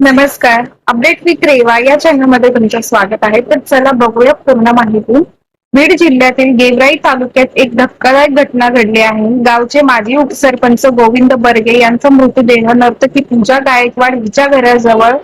नमस्कार. Update with Reva या चॅनलमध्ये तुमचं स्वागत आहे. तर चला बघूया पूर्ण माहिती. बीड जिल्ह्यातील गेवराई तालुक्यात एक धक्कादायक घटना घडली आहे. गावचे माजी उपसरपंच गोविंद बर्गे यांचा मृतदेह नर्तकी पूजा गायकवाड हिच्या घराजवळ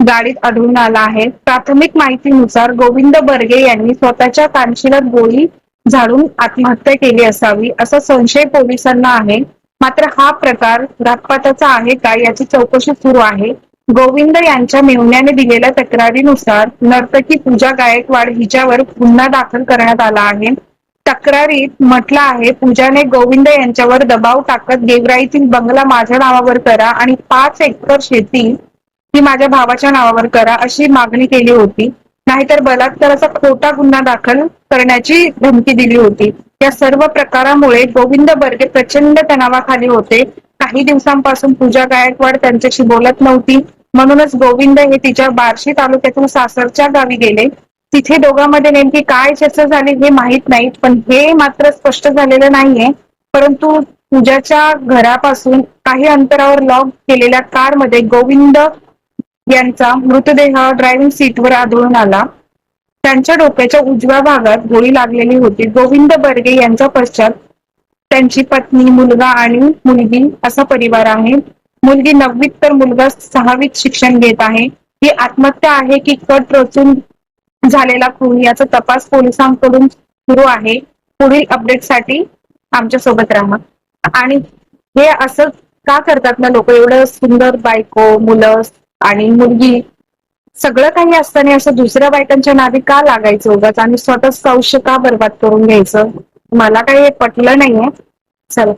गाडीत आढळून आला आहे. प्राथमिक माहितीनुसार गोविंद बर्गे यांनी स्वतःच्या कानशिलात गोळी झाडून आत्महत्या केली असावी असा संशय पोलिसांना आहे. मात्र हा प्रकार घातपाताचा आहे का याची चौकशी सुरू आहे. गोविंद यांच्या मेहुण्याने दिलेल्या तक्रारीनुसार नर्तकी पूजा गायकवाड हिच्यावर गुन्हा दाखल करण्यात आला आहे. तक्रारीत म्हटलं आहे पूजाने गोविंद यांच्यावर दबाव टाकत गेवराईतील बंगला माझ्या नावावर करा आणि पाच एकर शेती ही माझ्या भावाच्या नावावर करा अशी मागणी केली होती. नाहीतर बलात्काराचा खोटा गुन्हा दाखल करण्याची धमकी दिली होती. या सर्व प्रकारामुळे गोविंद बर्गे प्रचंड तणावाखाली होते. काही दिवसांपासून पूजा गायकवाड त्यांच्याशी बोलत नव्हती. म्हणूनच गोविंद हे तिच्या बार्शी तालुक्यातून सासरच्या गावी गेले. तिथे दोघांमध्ये नेमकी काय चर्चा झाली हे माहीत नाही पण हे मात्र स्पष्ट झालेलं नाहीये. परंतु पूजाच्या घरापासून काही अंतरावर लॉक केलेल्या कारमध्ये गोविंद यांचा मृतदेह ड्रायव्हिंग सीटवर आढळून आला. त्यांच्या डोक्याच्या उजव्या भागात गोळी लागलेली होती. गोविंद बर्गे यांच्या पश्चात त्यांची पत्नी मुलगा आणि मुलगी असा परिवार आहे. मुलगी नववीत तर मुलगा सहावीत शिक्षण घेत आहे. ही आत्महत्या आहे की कट रचून झालेला खून याचा तपास पोलिसांकडून सुरू आहे. पुढील अपडेटसाठी आमच्यासोबत राहा. आणि हे असं का करतात ना लोक? एवढं सुंदर बायको मुलं आणि मुलगी सगळं काही असताना असं दुसऱ्या बायकांच्या नावे का लागायचं उगाच? आणि स्वतःच आयुष्य का बर्बाद करून घ्यायचं? मला काही पटलं नाहीये. चला.